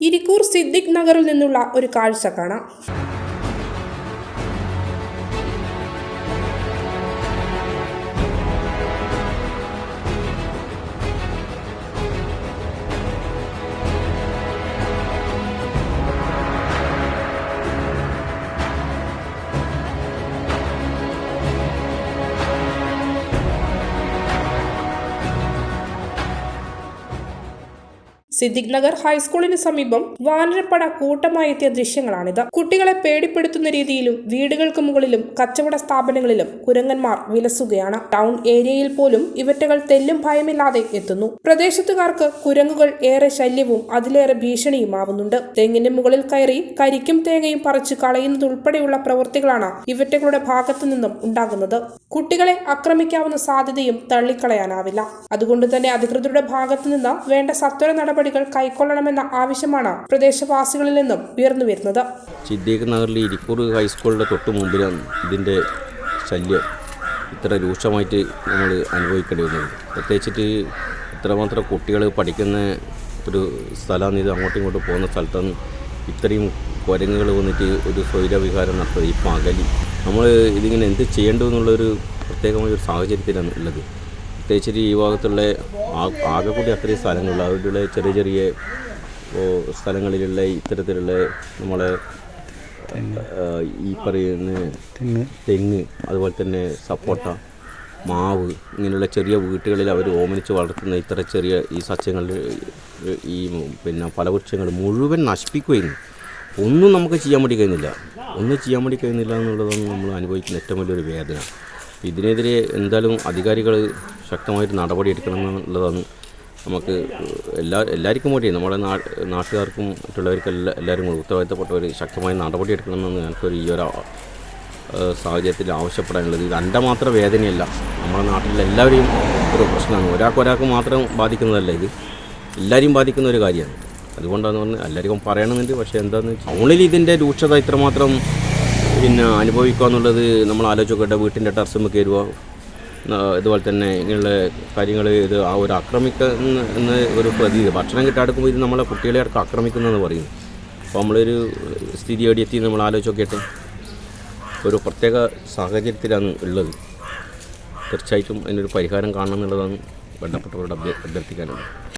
ഇരിക്കൂർ സിദ്ദിഖ് നഗറിൽ നിന്നുള്ള ഒരു കാഴ്ച കാണാം. സിദ്ദിഖ് നഗർ ഹൈസ്കൂളിന് സമീപം വാനരപ്പട കൂട്ടമായി എത്തിയ ദൃശ്യങ്ങളാണിത്. കുട്ടികളെ പേടിപ്പെടുത്തുന്ന രീതിയിലും വീടുകൾക്ക് മുകളിലും കച്ചവട സ്ഥാപനങ്ങളിലും കുരങ്ങന്മാർ വിലസുകയാണ്. ടൗൺ ഏരിയയിൽ പോലും ഇവറ്റകൾ തെല്ലും ഭയമില്ലാതെ എത്തുന്നു. പ്രദേശത്തുകാർക്ക് കുരങ്ങുകൾ ഏറെ ശല്യവും അതിലേറെ ഭീഷണിയുമാവുന്നുണ്ട്. തെങ്ങിന്റെ മുകളിൽ കയറി കരിക്കും തേങ്ങയും പറിച്ചു കളയുന്നതുൾപ്പെടെയുള്ള പ്രവൃത്തികളാണ് ഇവറ്റകളുടെ ഭാഗത്തു നിന്നും ഉണ്ടാകുന്നത്. കുട്ടികളെ ആക്രമിക്കാവുന്ന സാധ്യതയും തള്ളിക്കളയാനാവില്ല. അതുകൊണ്ട് തന്നെ അധികൃതരുടെ ഭാഗത്തു നിന്ന് വേണ്ട സത്വര നടപടികൾ കൈക്കൊള്ളണമെന്ന ആവശ്യമാണ് പ്രദേശവാസികളിൽ നിന്നും ഉയർന്നു വരുന്നത്. സിദ്ദീഖ് നഗറിൽ ഇരിക്കൂർ ഹൈസ്കൂളിന്റെ തൊട്ട് മുമ്പിലാണ് ഇതിന്റെ ശല്യം. ഇത്ര രൂക്ഷമായിട്ട് നമ്മൾ അനുഭവിക്കേണ്ടി വരുന്നത് പ്രത്യേകിച്ചിട്ട് ഇത്രമാത്രം കുട്ടികൾ പഠിക്കുന്ന ഒരു സ്ഥലമാണ് ഇത്. അങ്ങോട്ടും ഇങ്ങോട്ടും പോകുന്ന സ്ഥലത്താണ് ഇത്രയും കുരങ്ങുകൾ വന്നിട്ട് ഒരു സ്വൈരവിഹാരം നടത്തുന്നത്. ഈ പകലി നമ്മൾ ഇതിങ്ങനെ എന്ത് ചെയ്യേണ്ടതെന്നുള്ളൊരു പ്രത്യേകമായ ഒരു സാഹചര്യത്തിലാണ് ഉള്ളത്. പ്രത്യേകിച്ചിട്ട് ഈ ഭാഗത്തുള്ള ആകെ കൂടി അത്രയും സ്ഥലങ്ങളുള്ള അവരുടെ ചെറിയ ചെറിയ സ്ഥലങ്ങളിലുള്ള ഇത്തരത്തിലുള്ള നമ്മളെ ഈ പറയുന്ന തെങ്ങ്. അതുപോലെ തന്നെ സപ്പോട്ട മാവ് ഇങ്ങനെയുള്ള ചെറിയ വീട്ടുകളിൽ അവർ ഓമനിച്ച് വളർത്തുന്ന ഇത്ര ചെറിയ ഈ സസ്യങ്ങൾ ഈ പിന്നെ ഫലവൃക്ഷങ്ങൾ മുഴുവൻ നശിപ്പിക്കുകയും ഒന്നും നമുക്ക് ചെയ്യാൻ വേണ്ടി കഴിയുന്നില്ല. ഒന്നും ചെയ്യാൻ വേണ്ടി കഴിയുന്നില്ല എന്നുള്ളതാണ് നമ്മൾ അനുഭവിക്കുന്ന ഏറ്റവും വലിയൊരു വേദന. ഇതിനെതിരെ എന്തായാലും അധികാരികൾ ശക്തമായിട്ട് നടപടിയെടുക്കണം എന്നുള്ളതാണ് നമുക്ക് എല്ലാ എല്ലാവർക്കും വേണ്ടി നമ്മുടെ നാട്ടുകാർക്കും മറ്റുള്ളവർക്കും എല്ലാ എല്ലാവരും കൂടി ഉത്തരവാദിത്തപ്പെട്ടവർ ശക്തമായ നടപടിയെടുക്കണമെന്ന് ഞങ്ങൾക്കൊരു ഈ ഒരു സാഹചര്യത്തിൽ ആവശ്യപ്പെടാനുള്ളത്. ഇത് എന്റെ മാത്രം വേദനയല്ല. നമ്മുടെ നാട്ടിലെ എല്ലാവരെയും ഒരു പ്രശ്നമാണ്. ഒരാൾക്ക് ഒരാൾക്ക് മാത്രം ബാധിക്കുന്നതല്ല ഇത്. എല്ലാവരെയും ബാധിക്കുന്ന ഒരു കാര്യമാണ്. അതുകൊണ്ടാണ് പറഞ്ഞത് എല്ലാവർക്കും പറയണമെന്നുണ്ട്. പക്ഷേ എന്താണെന്ന് ടൗണിൽ ഇതിന്റെ രൂക്ഷത ഇത്രമാത്രം പിന്നെ അനുഭവിക്കുക എന്നുള്ളത് നമ്മൾ ആലോചിക്കട്ടെ വീട്ടിന്റെ ടർസം കയറുക. ഇതുപോലെ തന്നെ ഇങ്ങനെയുള്ള കാര്യങ്ങൾ ഇത് ആ ഒരു ആക്രമിക്കുന്ന എന്ന ഒരു പ്രതീതി. ഭക്ഷണം കിട്ടാടുക്കുമ്പോൾ ഇത് നമ്മളെ കുട്ടികളെ അടക്കം ആക്രമിക്കുന്നതെന്ന് പറയുന്നു അപ്പോൾ നമ്മളൊരു സ്ഥിതി എവിടെ എത്തി നമ്മൾ ആലോചിച്ച് ഒരു പ്രത്യേക സാഹചര്യത്തിലാണ് ഉള്ളത്. തീർച്ചയായിട്ടും അതിനൊരു പരിഹാരം കാണണം എന്നുള്ളതാണ് ബന്ധപ്പെട്ടവരോട് അഭ്യ- അഭ്യർത്ഥിക്കാനുള്ളത്.